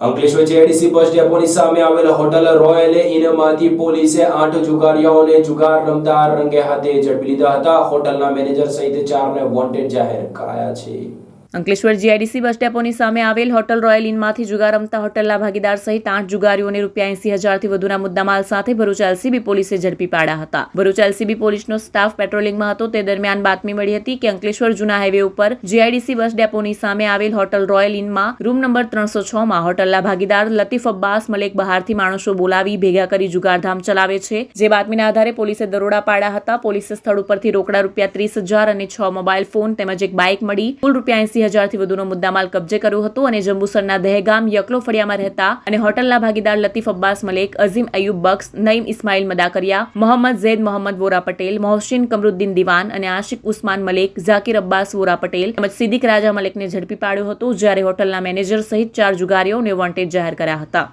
Ankleshwar JDC બસ ડેપોની સામે આવેલ હોટલ રોયલ ઇનમાંથી પોલીસે આઠ જુગારીઓને જુગાર રમતા રંગે હાથે ઝડપી લીધા હતા. હોટલના મેનેજર સહિત ચારને વોન્ટેડ જાહેર કરાયા છે. અંકલેશ્વર જીઆઈડીસી બસ ડેપોની સામે આવેલ હોટલ રોયલ ઇનમાંથી જુગાર રમતા હોટલના ભાગીદાર સહિત આઠ જુગારીઓને રૂપિયા એંસી હજારથી વધુના મુદ્દામાલ સાથે ભરૂચ એલસીબી પોલીસે ઝડપી પાડ્યા હતા. ભરૂચ એલસીબી પોલીસનો સ્ટાફ પેટ્રોલિંગમાં હતો. તે દરમિયાન બાતમી મળી હતી કે અંકલેશ્વર જૂના હાઈવે ઉપર જીઆઈડીસી બસ ડેપોની સામે આવેલ હોટલ રોયલ ઇનમાં રૂમ નંબર ત્રણસો છ માં હોટલના ભાગીદાર લતીફ અબ્બાસ મલેક બહારથી માણસો બોલાવી ભેગા કરી જુગારધામ ચલાવે છે. જે બાતમીના આધારે પોલીસે દરોડા પાડ્યા હતા. પોલીસે સ્થળ ઉપરથી રોકડા રૂપિયા ત્રીસ હજાર અને છ મોબાઈલ ફોન તેમજ એક બાઇક મળી કુલ રૂપિયા એંસી હજારથી વધુનો મુદ્દામાલ કબજે કર્યો હતો અને જંબુસરના દહેગામ યકલો ફળિયામાં રહેતા અને હોટલના ભાગીદાર લતીફ અબ્બાસ મલેક, અઝીમ અયુબ બક્ષ નઈમ ઇસ્માઇલ મદાકરિયા, મોહમ્મદ ઝેદ મોહમ્મદ વોરા પટેલ, મોહસિન કમરુદ્દીન દિવાન અને આશિક ઉસ્માન મલેક, ઝાકીર અબ્બાસ વોરા પટેલ તેમજ સિદ્દીક રાજા મલેકને ઝડપી પાડ્યો હતો જ્યારે હોટલના મેનેજર સહિત ચાર જુગારીઓને વોન્ટેડ જાહેર કર્યા હતા.